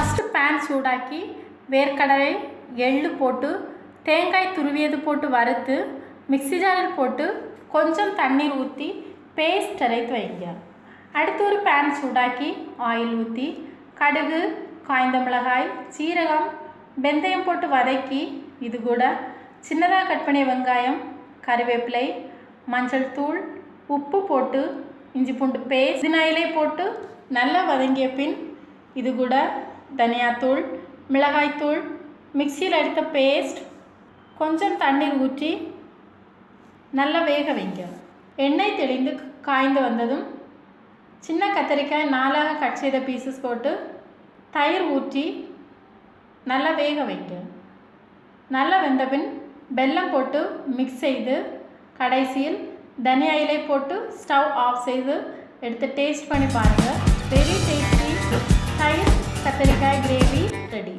First pan சூடாக்கி வேர்க்கடலை எள்ளு போட்டு தேங்காய் துருவியது போட்டு வறுத்து மிக்ஸி ஜாரில் போட்டு கொஞ்சம் தண்ணீர் ஊற்றி பேஸ்ட் அரைத்து வைங்க. அடுத்து ஒரு பேன் சூடாக்கி ஆயில் ஊற்றி கடுகு காய்ந்த மிளகாய் சீரகம் வெந்தயம் போட்டு வதக்கி இது கூட சின்னதாக கட் பண்ணிய வெங்காயம் கறிவேப்பிலை மஞ்சள் தூள் உப்பு போட்டு இஞ்சி பூண்டு பேஸ்ட் இதில் போட்டு நல்லா வதங்கிய பின் இது கூட தனியாத்தூள் மிளகாய்த்தூள் மிக்சியில் எடுத்த பேஸ்ட் கொஞ்சம் தண்ணீர் ஊற்றி நல்லா வேக வைங்க. எண்ணெய் தெளிந்து காய்ந்து வந்ததும் சின்ன கத்தரிக்காய் நாலாக கட் செய்த பீசஸ் போட்டு தயிர் ஊற்றி நல்லா வேக வைங்க. நல்லா வெந்த பின் வெல்லம் போட்டு மிக்ஸ் செய்து கடைசியில் தனியா இலை போட்டு ஸ்டவ் ஆஃப் செய்து எடுத்து டேஸ்ட் பண்ணி பாருங்கள் வெரி டேஸ்டி കത്തരിക്കായ ഗ്രേവി റെഡി.